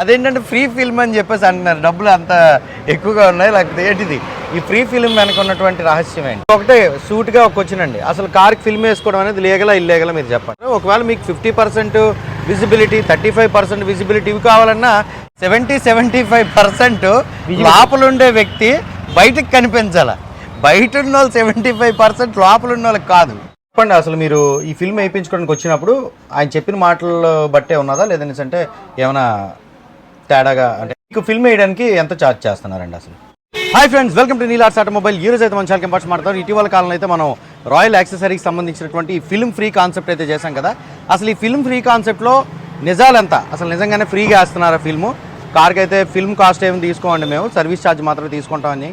అదేంటంటే free film అని చెప్పేసి అంటున్నారు. డబ్బులు అంత ఎక్కువగా ఉన్నాయి లేకపోతే ఏంటిది? ఈ ఫ్రీ ఫిల్మ్ వెనక ఉన్నటువంటి రహస్యం ఏంటి? ఒకటే సూట్గా ఒక క్వశ్చన్ అండి. అసలు కార్కి ఫిల్మ్ వేసుకోవడం అనేది లీగలా ఇల్లీగలా మీరు చెప్పండి. ఒకవేళ మీకు fifty percent visibility thirty five percent visibility ఇవి కావాలన్నా సెవెంటీ సెవెంటీ ఫైవ్ పర్సెంట్ లోపల ఉండే వ్యక్తి బయటకు కనిపించాల? బయట ఉన్న వాళ్ళు సెవెంటీ ఫైవ్ పర్సెంట్ లోపల ఉన్న వాళ్ళకి కాదు. చెప్పండి అసలు మీరు ఈ ఫిల్మ్ వేయించుకోవడానికి వచ్చినప్పుడు ఆయన చెప్పిన మాటలు బట్టే ఉన్నదా? లేదంటే ఏమైనా తేడాగా అంటే మీకు ఫిల్మ్ వేయడానికి ఎంత ఛార్జ్ చేస్తున్నారండి అసలు? హాయ్ ఫ్రెండ్స్ వెల్కమ్ టు నీలార్స్ ఆటోమొబైల్ ఈ రోజు అయితే మన చాలా కంపార్ట్స్ మాట్లాడతాం. ఇటీవల కాలంలో అయితే మనం రాయల్ యాక్సెసరీకి సంబంధించినటువంటి ఫిల్మ్ ఫ్రీ కాన్సెప్ట్ అయితే చేశాం కదా. అసలు ఈ ఫిల్మ్ ఫ్రీ కాన్సెప్ట్లో నిజాలు ఎంత? అసలు నిజంగానే ఫ్రీగా వేస్తున్నారా ఫిల్ము కార్కి అయితే ఫిల్మ్ కాస్ట్ ఏమి తీసుకోండి మేము. సర్వీస్ ఛార్జ్ మాత్రమే తీసుకుంటామని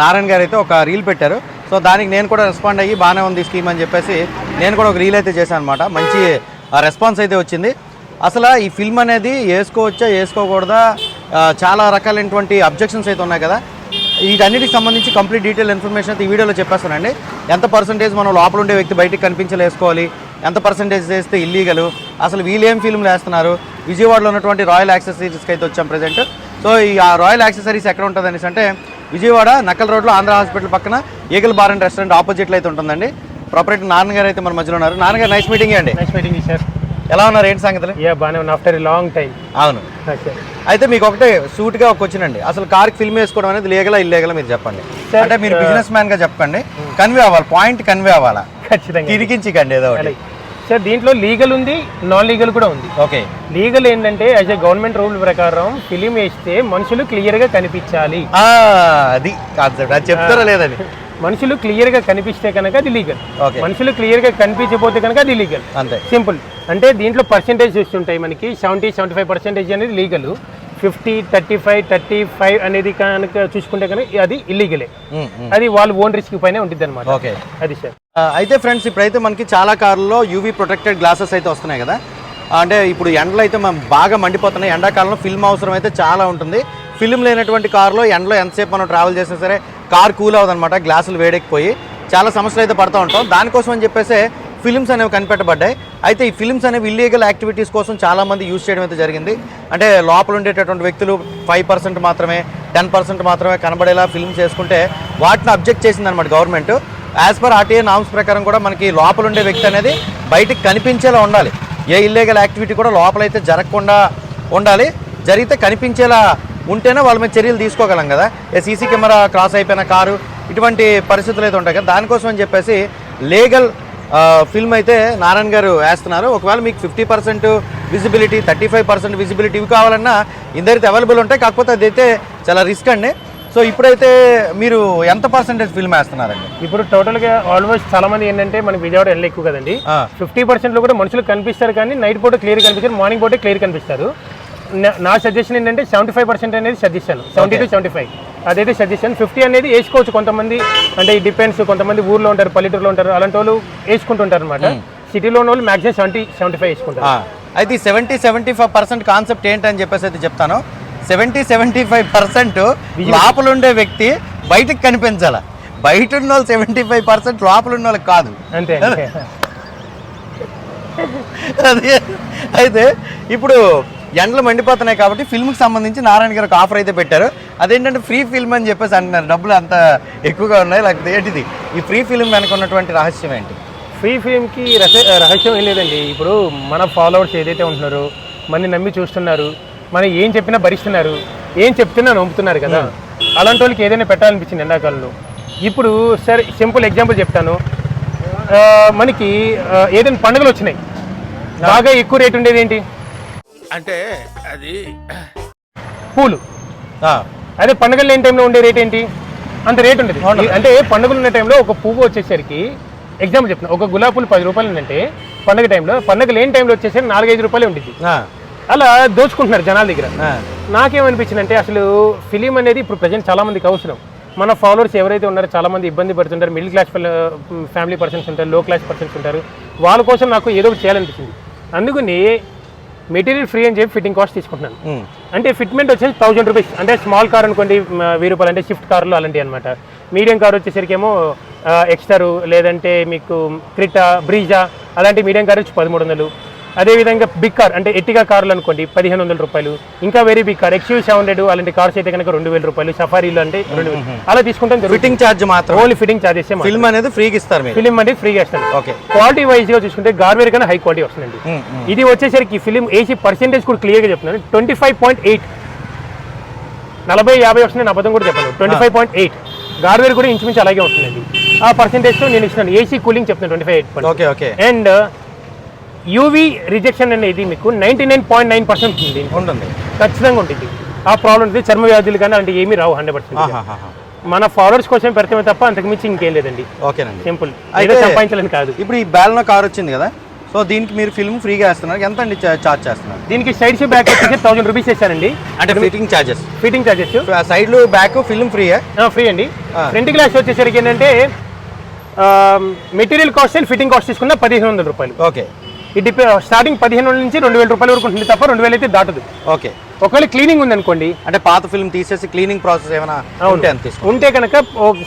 నారాయణ గారు అయితే ఒక రీల్ పెట్టారు. సో దానికి నేను కూడా రెస్పాండ్ అయ్యి బాగానే ఉంది స్కీమ్ అని చెప్పేసి నేను కూడా ఒక రీల్ అయితే చేశాను అనమాట మంచి రెస్పాన్స్ అయితే వచ్చింది. అసలు ఈ ఫిల్మ్ అనేది వేసుకోవచ్చా వేసుకోకూడదా? చాలా రకాలైనటువంటి అబ్జెక్షన్స్ అయితే ఉన్నాయి కదా. వీటన్నిటికి సంబంధించి కంప్లీట్ డీటెయిల్ ఇన్ఫర్మేషన్ అయితే ఈ వీడియోలో చెప్పేస్తానండి. ఎంత పర్సంటేజ్ మనం లోపల ఉండే వ్యక్తి బయటకు కనిపించలే వేసుకోవాలి ఎంత పర్సంటేజ్ చేస్తే ఇల్లీగల్ అసలు వీళ్ళు ఏం ఫిల్మ్లు వేస్తున్నారు? విజయవాడలో ఉన్నటువంటి రాయల్ యాక్సెసరీస్కి అయితే వచ్చాం ప్రజెంట్ సో ఈ ఆ రాయల్ యాక్సెసరీస్ ఎక్కడ ఉంటుంది అనేసి అంటే విజయవాడ నక్కల రోడ్లో ఆంధ్ర హాస్పిటల్ పక్కన ఈగల్ బార్ అండ్ రెస్టారెంట్ ఆపోజిట్లో అయితే ఉంటుందండి. ప్రాపర్టీ నాన్నగారు అయితే మన మధ్యలో ఉన్నారు. నాన్నగారు నైస్ మీటింగ్ అండి. నైస్ మీటింగ్ సార్ ఎలా ఉన్నారు? ఏంటి సంగతులు? యా బాగానే ఉంది ఆఫ్టర్ లాంగ్ టైం అవును. అయితే మీకు ఒకటే సూట్గా ఒక క్వశ్చన్ అండి. అసలు కార్కి ఫిల్మ్ వేసుకోవడం అనేది లీగలా ఇల్లీగలా మీరు చెప్పండి. అంటే మీరు బిజినెస్ మ్యాన్గా చెప్పండి. కన్వే అవ్వాలి పాయింట్ కన్వే అవ్వాలా? ఖచ్చితంగా. తిరిగించికండి ఏదో ఒకటి. సార్ దీంట్లో లీగల్ ఉంది నాన్ లీగల్ కూడా ఉంది. ఓకే. లీగల్ ఏంటంటే యాజ్ ఎ గవర్నమెంట్ రూల్ ప్రకారం ఫిలిం వేస్తే మనుషులు క్లియర్గా కనిపించాలి. ఆ, అది కాన్సెప్ట్ అది చెప్తారా లేదని మనుషులు క్లియర్గా కనిపిస్తే కనుక అది లీగల్ మనుషులు క్లియర్గా కనిపించకపోతే కనుక అది లీగల్ అంతే. సింపుల్ అంటే దీంట్లో పర్సెంటేజ్ చూస్తుంటాయి మనకి. సెవెంటీ సెవెంటీ ఫైవ్ పర్సెంటేజ్ అనేది legal fifty thirty five thirty five అనేది కనుక చూసుకుంటే కనుక అది ఇల్లీగలే ఉమ్, ఉమ్. అది వాళ్ళు ఓన్ రిస్క్ పైన ఉంటుంది అనమాట ఓకే అది సార్. అయితే ఫ్రెండ్స్ ఇప్పుడైతే మనకి చాలా కార్లలో యూవీ ప్రొటెక్టెడ్ గ్లాసెస్ అయితే వస్తున్నాయి కదా. అంటే ఇప్పుడు ఎండలు అయితే మనం బాగా మండిపోతున్నాయి. ఎండాకాలంలో ఫిల్మ్ అవసరం అయితే చాలా ఉంటుంది. ఫిలిం లేనటువంటి కార్లో ఎండలో ఎంతసేపు మనం ట్రావెల్ చేసినా సరే కార్ కూల్ అవ్వదనమాట గ్లాసులు వేడెక్కిపోయి. చాలా సమస్యలు అయితే పడుతూ ఉంటాం. దానికోసం అని చెప్పేసి ఫిలిమ్స్ అనేవి కనిపెట్టబడ్డాయి. అయితే ఈ ఫిల్మ్స్ అనేవి ఇల్లీగల్ యాక్టివిటీస్ కోసం చాలామంది యూజ్ చేయడం అయితే జరిగింది. అంటే లోపల ఉండేటటువంటి వ్యక్తులు ఫైవ్ పర్సెంట్ మాత్రమే టెన్ పర్సెంట్ మాత్రమే కనబడేలా ఫిల్మ్స్ చేసుకుంటే వాటిని అబ్జెక్ట్ చేసిందనమాట government as per RTA norms ప్రకారం కూడా మనకి లోపల ఉండే వ్యక్తి అనేది బయటికి కనిపించేలా ఉండాలి. ఏ ఇల్లీగల్ యాక్టివిటీ కూడా లోపలైతే జరగకుండా ఉండాలి. జరిగితే కనిపించేలా ఉంటేనే వాళ్ళ మీద చర్యలు తీసుకోగలం కదా? సీసీ కెమెరా క్రాస్ అయిపోయిన కారు ఇటువంటి పరిస్థితులు అయితే ఉంటాయి కదా? దానికోసం అని చెప్పేసి లీగల్ ఫిల్మ్ అయితే నారాయణ గారు వేస్తున్నారు. ఒకవేళ మీకు fifty percent visibility thirty five percent visibility ఇవి కావాలన్నా ఇద్దరితో అవైలబుల్ ఉంటాయి. కాకపోతే అదైతే చాలా రిస్క్ అండి. సో ఇప్పుడైతే మీరు ఎంత పర్సెంటేజ్ ఫిల్మ్ వేస్తున్నారండి? ఇప్పుడు టోటల్గా ఆల్మోస్ట్ చాలా మంది ఏంటంటే మనకి విజయవాడ ఎండ ఎక్కువ కదండి. ఫిఫ్టీ పర్సెంట్లో కూడా మనుషులు కనిపిస్తారు కానీ నైట్ పూట క్లియర్ కనిపిస్తారు మార్నింగ్ పూట క్లియర్ కనిపిస్తారు. నా- సజెషన్ ఏంటంటే సెవెంటీ ఫైవ్ పర్సెంట్ అనేది suggestion seventy to seventy five అదైతే సజెషన్ ఫిఫ్టీ అనేది వేసుకోవచ్చు కొంతమంది. అంటే ఈ డిపెండ్స్ కొంతమంది ఊర్లో ఉంటారు పల్లెటూరులో ఉంటారు. అలాంటి వాళ్ళు వేసుకుంటుంటారు అనమాట సిటీలో ఉన్న వాళ్ళు మాక్సిమం సెవెంటీ సెవెంటీ ఫైవ్ వేసుకుంటారు. అయితే seventy seventy five percent concept ఏంటని చెప్పేసి అయితే చెప్తాను. సెవెంటీ సెవెంటీ ఫైవ్ పర్సెంట్ లోపల ఉండే వ్యక్తి బయటకు కనిపించాల. బయట ఉన్న వాళ్ళు సెవెంటీ ఫైవ్ పర్సెంట్ లోపల ఉన్న వాళ్ళకి కాదు అంతే. అది. అయితే ఇప్పుడు ఎండలు మండిపోతున్నాయి కాబట్టి ఫిల్మ్కి సంబంధించి నారాయణ గారు ఒక ఆఫర్ అయితే పెట్టారు. అదేంటంటే ఫ్రీ ఫిల్మ్ అని చెప్పేసి అంటున్నారు. డబ్బులు అంత ఎక్కువగా ఉన్నాయి. లేకపోతే ఏంటిది? ఈ ఫ్రీ ఫిల్మ్ వెనక ఉన్నటువంటి రహస్యం ఏంటి? ఫ్రీ ఫిల్మ్కి రహ రహస్యం ఏం లేదండి. ఇప్పుడు మన ఫాలోవర్స్ ఏదైతే ఉంటున్నారో మనని నమ్మి చూస్తున్నారు మనం ఏం చెప్పినా భరిస్తున్నారు ఏం చెప్తున్నా నమ్ముతున్నారు కదా అలాంటి వాళ్ళకి ఏదైనా పెట్టాలనిపించింది ఎండాకాలంలో. ఇప్పుడు సరే సింపుల్ ఎగ్జాంపుల్ చెప్తాను. మనకి ఏదైనా పండుగలు వచ్చినాయి. బాగా ఎక్కువ రేట్ ఉండేది ఏంటి? అంటే అది పూలు. ఆ, అదే పండుగలు లేని టైంలో ఉండే రేట్ ఏంటి? అంత రేట్ ఉండేది. అంటే పండుగలు ఉన్న టైంలో ఒక పువ్వు వచ్చేసరికి ఎగ్జాంపుల్ చెప్తున్నా ఒక గులాబీ పూలు పది రూపాయలు ఉందంటే పండుగ టైంలో పండుగ లేని టైంలో వచ్చేసరికి నాలుగైదు రూపాయలు ఉంటుంది ఆ, అలా దోచుకుంటున్నారు జనాల దగ్గర. నాకేమనిపించింది అంటే అసలు ఫిలిం అనేది ఇప్పుడు ప్రజెంట్ చాలా మందికి అవసరం. మన ఫాలోవర్స్ ఎవరైతే ఉన్నారో చాలా మంది ఇబ్బంది పడుతుంటారు మిడిల్ క్లాస్ ఫ్యామిలీ పర్సన్స్ ఉంటారు లో క్లాస్ పర్సన్స్ ఉంటారు. వాళ్ళ కోసం నాకు ఏదో ఒకటి చేయాలనిపించింది అందుకని మెటీరియల్ ఫ్రీ అని చెప్పి ఫిట్టింగ్ కాస్ట్ తీసుకుంటున్నాను. అంటే ఫిట్మెంట్ వచ్చేసి థౌజండ్ రూపీస్ అంటే స్మాల్ కార్ అనుకోండి వెయ్యి రూపాయలు అంటే షిఫ్ట్ కార్లు అలాంటివి అనమాట మీడియం కార్ వచ్చేసరికి ఏమో ఎక్స్టారు లేదంటే మీకు క్రిటా బ్రీజా అలాంటి మీడియం కార్ వచ్చి పదమూడు వందలు. అదే విధంగా బిగ్ కార్ అంటే ఎట్టిగా కార్లు అనుకోండి పదిహేను వందల రూపాయలు. ఇంకా very big car XU seven hundred అలాంటి కార్స్ అయితే కనుక రెండు వేల రూపాయలు సఫారీలు అంటే రెండు అలా తీసుకుంటాం ఫిట్టింగ్ ఛార్జ్ మాత్రం ఓన్లీ ఫిట్టింగ్ చార్జెస్ ఫిల్మ్ అనేది ఫ్రీగా ఇస్తారు మీరు. ఫిలిం అనేది ఫ్రీగా ఇస్తాను ఓకే క్వాలిటీ వైజ్గా చూసుకుంటే గార్వేర్ కన్నా హై క్వాలిటీ వస్తుందండి. ఇది వచ్చేసరికి ఫిలిం ఏసీ పర్సెంటేజ్ కూడా క్లియర్గా చెప్తున్నాను. ట్వంటీ ఫైవ్ పాయింట్ ఎయిట్ నలభై యాభై వస్తుంది అబద్ధం కూడా చెప్పాను. Twenty five point eight Garware కూడా ఇంచుమించు అలాగే ఉంటుందండి ఆ పర్సెంటేజ్తో నేను ఇచ్చినాను ఏసీ కూలింగ్ చెప్తున్నాను twenty five eight okay okay and UV rejection అనేది మీకు ninety nine point nine percent ఉంటుంది. ఉంటుంది ఖచ్చితంగా ఉంటుంది. ఆ ప్రాబ్లం ఉంటుంది చర్మ వ్యాధులు కానీ అలాంటి ఏమీ రావు హండ్రెడ్ పర్సెంట్. మన ఫాలోవర్స్ కోసం పెడతామే తప్ప అంతకుమించి ఇంకేం లేదండి. ఓకేనండి. సింపుల్ అయితే- సంపాదించాలని కాదు. ఇప్పుడు ఈ బ్యాలనో కార్ వచ్చింది కదా సో దీనికి మీరు ఫిల్మ్ ఫ్రీగా వేస్తున్నారు. ఎంత అండి ఛార్జ్ చేస్తున్నారు? దీనికి సైడ్ షూ బ్యాక్ వచ్చేసి థౌసండ్ రూపీస్ చేశారండి అంటే ఫిట్టింగ్ ఛార్జెస్ ఫిట్టింగ్ చార్జెస్ సైడ్లు బ్యాక్ ఫిల్మ్ ఫ్రీయే ఫ్రీ అండి. ఫ్రంట్ గ్లాస్ వచ్చేసరికి ఏంటంటే material cost and fitting cost తీసుకున్న పదిహేను వందల రూపాయలు. ఓకే. ఈ డిపె స్టార్టింగ్ పదిహేను వందల నుంచి రెండు వేల రూపాయల వరకు ఉంటుంది తప్ప రెండు వేలు అయితే దాటదు. ఓకే. ఒకవేళ క్లీనింగ్ ఉంది అనుకోండి అంటే పాత ఫిల్మ్ తీసేసి క్లీనింగ్ ప్రాసెస్ ఏమైనా ఉంటే తీసుకుంటారు ఉంటే కనుక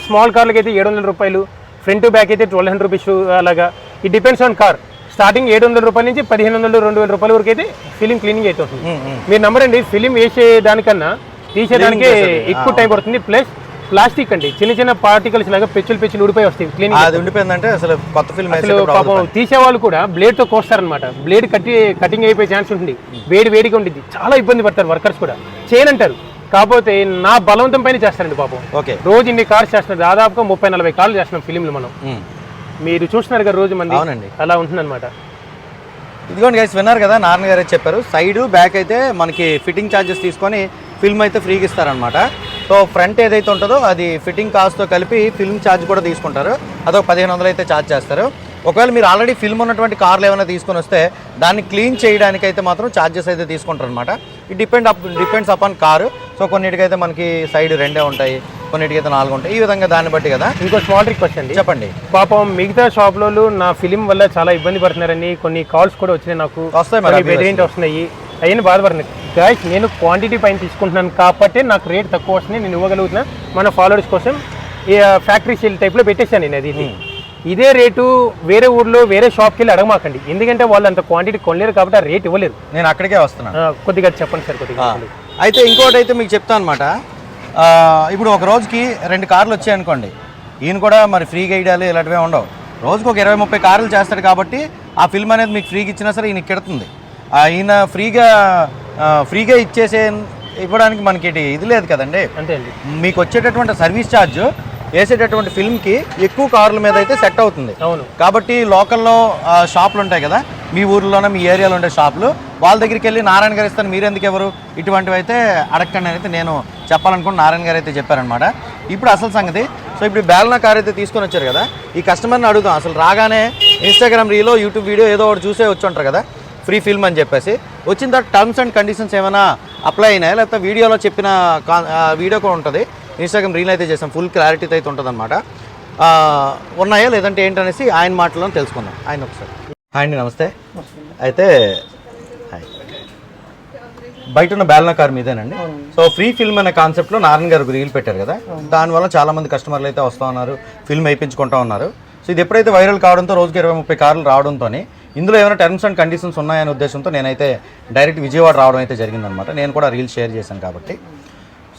స్మాల్ కార్లకి అయితే ఏడు వందల రూపాయలు ఫ్రంట్ బ్యాక్ అయితే ట్వెల్వ్ హండ్రెడ్ రూపీస్ అలాగా. ఈ డిపెండ్స్ ఆన్ కార్ స్టార్టింగ్ ఏడు వందల రూపాయల నుంచి పదిహేను వందలు రెండు వేల రూపాయల వరకు అయితే ఫిలిం క్లీనింగ్ అయితే ఉంటుంది. మీరు నమ్మర్ అండి ఫిలిం వేసే దానికన్నా తీసేదానికి. ఎక్కువ టైం పడుతుంది. ప్లస్ ప్లాస్టిక్ అండి. చిన్న చిన్న పార్టికల్స్ లాగా పెచ్చులు పెచ్చులు ఊడిపోయి వస్తాయి. క్లీనింగ్ అది ఉండిపోయిందంటే అసలు కొత్త ఫిల్మ్ అసలు పాపం తీసే వాళ్ళు కూడా బ్లేడ్తో కోస్తారనమాట బ్లేడ్ కట్టి కటింగ్ అయిపోయే ఛాన్స్ ఉంటుంది. వేడి వేడిగా ఉంటుంది చాలా ఇబ్బంది పడతారు వర్కర్స్ కూడా. చేయనంటారు కాకపోతే నా బలవంతం పైన చేస్తారండి పాపం. ఓకే. రోజు ఇన్ని కార్స్ చేస్తున్నారు. దాదాపుగా ముప్పై నలభై కార్లు చేస్తున్నాం ఫిలింలు మనం. మీరు చూస్తున్నారు కదా రోజు మంది. అవునండి. అలా ఉంటుందన్నమాట. ఇదిగోండి గైస్ విన్నారు కదా నారాయణ గారే చెప్పారు. సైడ్ బ్యాక్ అయితే మనకి ఫిట్టింగ్ ఛార్జెస్ తీసుకొని ఫిల్మ్ అయితే ఫ్రీగా ఇస్తారనమాట సో ఫ్రంట్ ఏదైతే ఉంటుందో అది ఫిట్టింగ్ కాస్ట్తో కలిపి ఫిల్మ్ ఛార్జ్ కూడా తీసుకుంటారు. అదొక పదిహేను వందలు అయితే ఛార్జ్ చేస్తారు. ఒకవేళ మీరు ఆల్రెడీ ఫిల్మ్ ఉన్నటువంటి కార్లు ఏమైనా తీసుకొని వస్తే దాన్ని క్లీన్ చేయడానికి అయితే మాత్రం ఛార్జెస్ అయితే తీసుకుంటారు అనమాట it depend up depends upon car. So కొన్నిటికైతే మనకి సైడ్ రెండే ఉంటాయి కొన్నిటికైతే నాలుగు ఉంటాయి. ఈ విధంగా దాన్ని బట్టి కదా? ఇంకో స్మాల్ రిక్వెస్ట్ అండి. చెప్పండి. పాపం మిగతా షాప్లలో నా ఫిలిం వల్ల చాలా ఇబ్బంది పడుతున్నారని కొన్ని కాల్స్ కూడా వచ్చినాయి నాకు. వస్తాయి వస్తున్నాయి. అవన్నీ బాధపడుతున్నాయి గాయస్ నేను క్వాంటిటీ పైన తీసుకుంటున్నాను కాబట్టి నాకు రేట్ తక్కువ వస్తుంది నేను ఇవ్వగలుగుతున్నా. మన ఫాలోవర్స్ కోసం ఈ ఫ్యాక్టరీ సేల్ టైప్లో పెట్టేశాను నేను అది ఇది. ఇదే రేటు వేరే ఊర్లో వేరే షాప్కి వెళ్ళి అడగమాకండి. ఎందుకంటే వాళ్ళు అంత క్వాంటిటీ కొనలేరు కాబట్టి ఆ రేట్ ఇవ్వలేరు నేను అక్కడికే వస్తున్నాను కొద్దిగా చెప్పండి సార్ కొద్దిగా అయితే ఇంకోటి అయితే మీకు చెప్తాను అనమాట ఇప్పుడు ఒక రోజుకి రెండు కార్లు వచ్చాయి అనుకోండి. ఈయన కూడా మరి ఫ్రీగా వేయడాలు ఇలాంటివే ఉండవు. రోజుకి ఒక ఇరవై ముప్పై కార్లు చేస్తాడు కాబట్టి ఆ ఫిల్మ్ అనేది మీకు ఫ్రీగా ఇచ్చినా సరే ఈయన కెడుతుంది. ఈయన ఫ్రీగా ఫ్రీగా ఇచ్చేసే ఇవ్వడానికి మనకి ఇది లేదు కదండి. అంతే అండి. మీకు వచ్చేటటువంటి సర్వీస్ ఛార్జ్ వేసేటటువంటి ఫిల్మ్కి ఎక్కువ కార్ల మీద అయితే సెట్ అవుతుంది. అవును. కాబట్టి లోకల్లో షాపులు ఉంటాయి కదా మీ ఊర్లోనే మీ ఏరియాలో ఉండే షాపులు వాళ్ళ దగ్గరికి వెళ్ళి నారాయణ గారు ఇస్తాను మీరెందుకు ఎవరు? ఇటువంటివి అయితే అడగండి అని అయితే నేను చెప్పాలనుకుని నారాయణ గారు అయితే చెప్పారనమాట ఇప్పుడు అసలు సంగతి సో ఇప్పుడు బేలనా కార్ అయితే తీసుకొని వచ్చారు కదా ఈ కస్టమర్ని అడుగుతాం అసలు రాగానే ఇన్స్టాగ్రామ్ రీలో యూట్యూబ్ వీడియో ఏదో ఒకటి చూసే వచ్చి ఉంటారు కదా ఫ్రీ ఫిల్మ్ అని చెప్పేసి. వచ్చిన తర్వాత టర్మ్స్ అండ్ కండిషన్స్ ఏమైనా అప్లై అయినాయా? లేకపోతే వీడియోలో చెప్పిన వీడియో కూడా ఉంటుంది. ఇన్స్టాగ్రామ్ రీల్ అయితే చేసాం ఫుల్ క్లారిటీతో అయితే ఉంటుంది అనమాట ఉన్నాయా? లేదంటే ఏంటనేసి ఆయన మాటల్లో తెలుసుకుందాం. ఆయన ఒకసారి. హాయ్ అండి నమస్తే. అయితే హాయ్ బయట ఉన్న బేలనా కార్ మీదేనండి. సో ఫ్రీ ఫిల్మ్ అనే కాన్సెప్ట్లో నారాయణ గారు రీల్ పెట్టారు కదా. దానివల్ల చాలా మంది కస్టమర్లు అయితే వస్తూ ఉన్నారు. ఫిల్మ్ వేయించుకుంటా ఉన్నారు. సో ఇది ఎప్పుడైతే వైరల్ కావడంతో రోజుకి ఇరవై ముప్పై కార్లు రావడంతో ఇందులో ఏమైనా టర్మ్స్ అండ్ కండిషన్స్ ఉన్నాయనే ఉద్దేశంతో నేనైతే డైరెక్ట్ విజయవాడ రావడం అయితే జరిగిందనమాట నేను కూడా రీల్ షేర్ చేశాను కాబట్టి.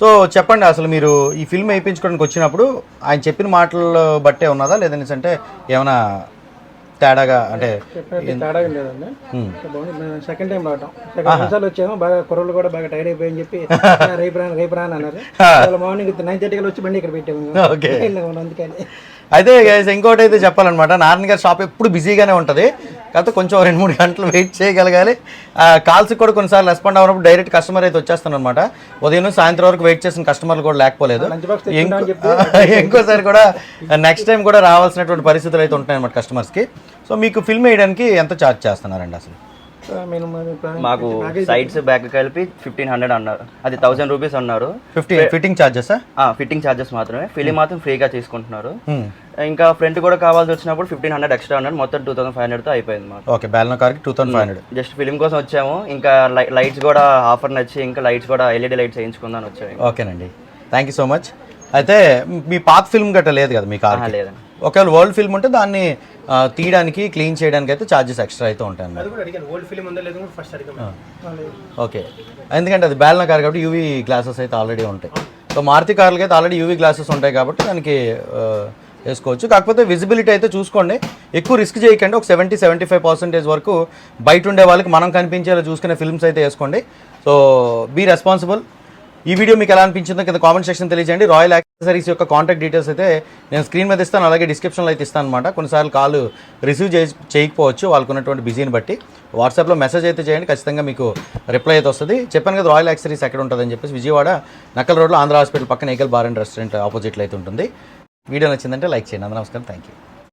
సో చెప్పండి అసలు మీరు ఈ ఫిల్మ్ వేయించుకోవడానికి వచ్చినప్పుడు ఆయన చెప్పిన మాటలు బట్టే ఉన్నదా? లేదంటే అంటే ఏమైనా తేడాగా అంటే తేడా ఏం లేదండి. సెకండ్ టైం రావటం. సెకండ్ నిమిషాలు వచ్చాము. బాగా కుర్రలు కూడా బాగా టైర్డ్ అయిపోయి చెప్పి రేపు రాను రేపు రాను అన్నారు. మార్నింగ్ నైన్ థర్టీకి వచ్చి బండి ఇక్కడ పెట్టాము ఓకే. అందుకని. అయితే ఇంకోటి అయితే చెప్పాలన్నమాట. నారాయణ గారి షాప్ ఎప్పుడు బిజీగానే ఉంటుంది. కాకపోతే కొంచెం రెండు మూడు గంటలు వెయిట్ చేయగలగాలి. కాల్స్ కూడా కొన్నిసార్లు రెస్పాండ్ అవ్వనప్పుడు డైరెక్ట్ కస్టమర్ అయితే వచ్చేస్తాను అనమాట ఉదయం సాయంత్రం వరకు వెయిట్ చేసిన కస్టమర్లు కూడా లేకపోలేదు. ఇంకోసారి కూడా నెక్స్ట్ టైం కూడా రావాల్సినటువంటి పరిస్థితులు అయితే ఉంటాయి అన్నమాట కస్టమర్స్కి సో మీకు ఫిల్మ్ వేయడానికి ఎంత ఛార్జ్ చేస్తున్నారండి అసలు? మాకు సైడ్స్ బ్యాక్ కలిపి ఫిఫ్టీన్ హండ్రెడ్ అన్నారు. అది థౌసండ్ రూపీస్ అన్నారు. Fifty fitting charges fitting charges మాత్రమే. ఫిలిం మాత్రం ఫ్రీగా తీసుకుంటున్నారు. ఇంకా ఫ్రంట్ కూడా కావాల్సి వచ్చినప్పుడు ఫిఫ్టీన్ హండ్రెడ్ ఎక్స్ట్రా అన్నారు. మొత్తం టూ థౌసండ్ ఫైవ్ హండ్రెడ్తో అయిపోయింది మాకు. ఓకే బ్యాలెన్ కార్కి two thousand five hundred just film కోసం వచ్చాము. ఇంకా లైట్స్ కూడా ఆఫర్ నచ్చి ఇంకా లైట్స్ కూడా ఎల్ఈడి లైట్స్ వేయించుకుందాం వచ్చాము. ఓకేనండి థ్యాంక్ యూ సో మచ్ అయితే మీ పాత ఫిల్మ్ గట్రా లేదు కదా మీ కార్ లేదండి. ఒకవేళ వరల్డ్ ఫిల్మ్ ఉంటే దాన్ని తీయడానికి క్లీన్ చేయడానికి అయితే ఛార్జెస్ ఎక్స్ట్రా అయితే ఉంటాయి ఓకే. ఎందుకంటే అది బేలన కార్ కాబట్టి యూవీ గ్లాసెస్ అయితే ఆల్రెడీ ఉంటాయి. సో మారుతి కార్లకి అయితే ఆల్రెడీ యూవీ గ్లాసెస్ ఉంటాయి కాబట్టి దానికి వేసుకోవచ్చు. కాకపోతే విజిబిలిటీ అయితే చూసుకోండి. ఎక్కువ రిస్క్ చేయకండి. ఒక సెవెంటీ సెవెంటీ ఫైవ్ పర్సెంటేజ్ వరకు బయట ఉండే వాళ్ళకి మనం కనిపించేలా చూసుకునే ఫిల్మ్స్ అయితే వేసుకోండి. సో బీ రెస్పాన్సిబుల్ ఈ వీడియో మీకు ఎలా అనిపించిందో కింద కామెంట్ సెక్షన్ తెలియజేయండి. రాయల్ యాక్సెసరీస్ యొక్క కాంటాక్ట్ డీటెయిల్స్ అయితే నేను స్క్రీన్ మీద ఇస్తాను అలాగే డిస్క్రిప్షన్లో అయితే ఇస్తాను అనమాట కొన్నిసార్లు కాల్ రిసీవ్ చేయ చేయకపోవచ్చు వాళ్ళకు ఉన్నటువంటి బిజీని బట్టి వాట్సాప్లో మెసేజ్ అయితే చేయండి ఖచ్చితంగా మీకు రిప్లై అయితే వస్తుంది. చెప్పాను కదా రాయల్ యాక్సరీస్ ఎక్కడ ఉంటుందని చెప్పేసి విజయవాడ నక్కల రోడ్లో ఆంధ్ర హాస్పిటల్ పక్కన ఏకల్ బార్ అండ్ రెస్టారెంట్ ఆపోజిట్లో అయితే ఉంటుంది. వీడియో నచ్చిందంటే లైక్ చేయండి. అందరూ నమస్కారం. Thank you